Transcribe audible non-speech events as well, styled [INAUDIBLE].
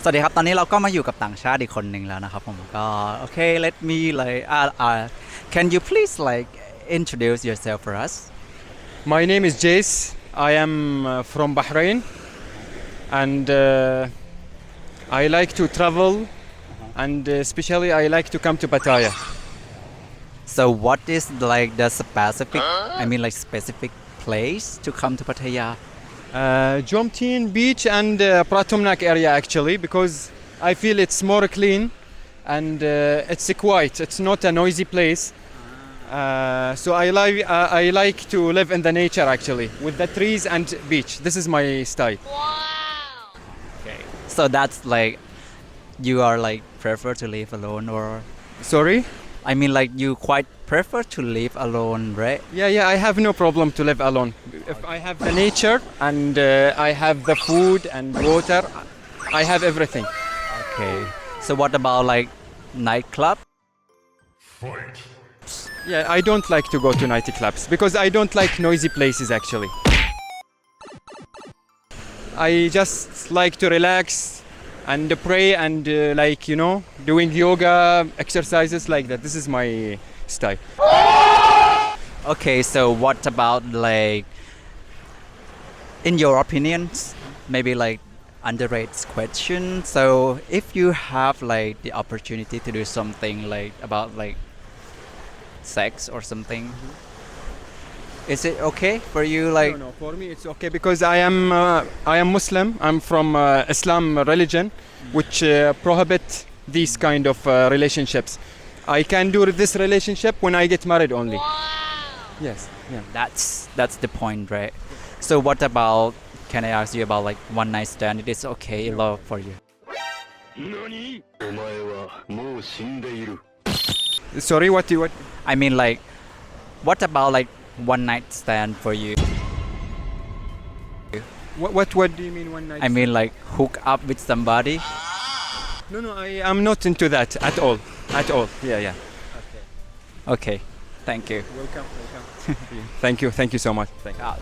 สวัสดีครับ ตอนนี้เราก็มาอยู่กับต่างชาติอีกคนหนึ่งแล้วนะครับผมก็โอเค let me like uh, uh, can you please like introduce yourself for us My name is Jace. I am uh, from Bahrain and uh, I like to travel and uh, especially I like to come to Pattaya. so what is like the specific I mean like specific place to come to Pattaya Uh, Jomtien Beach and uh, Pratumnak area actually because I feel it's more clean and uh, it's quiet. It's not a noisy place. Uh, so I like uh, I like to live in the nature actually with the trees and beach. This is my style. Wow. okay so that's like you are like prefer to live alone or Sorry. I mean like you quite prefer to live alone right Yeah, yeah, I have no problem to live alone. If I have the nature and uh, I have the food and water, I have everything. okay so what about like nightclub Yeah, I don't like to go to nightclubs because I don't like noisy places actually. I just like to relax and pray and uh, like, you know, doing yoga, exercises like that. This is my style. Okay, so what about like, in your opinions, maybe like underrated question. So if you have like the opportunity to do something like about like sex or something, is it okay for you? Like, no, no, for me it's okay because I am uh, I am Muslim. I'm from uh, Islam religion, which uh, prohibit these kind of uh, relationships. I can do this relationship when I get married only. Yes. Yeah. that's that's the point, right? So what about? Can I ask you about like one night stand? It is okay, love for you. 何お前はもう死んでいる Sorry, what you what? I mean like, what about like one night stand for you? What what, what do you mean one night? I mean like hook up with somebody. no, no, I am not into that at all, at all. Yeah, yeah. Okay, Okay. thank you. Welcome, welcome. [LAUGHS] thank you, thank you so much. Thank you. Uh,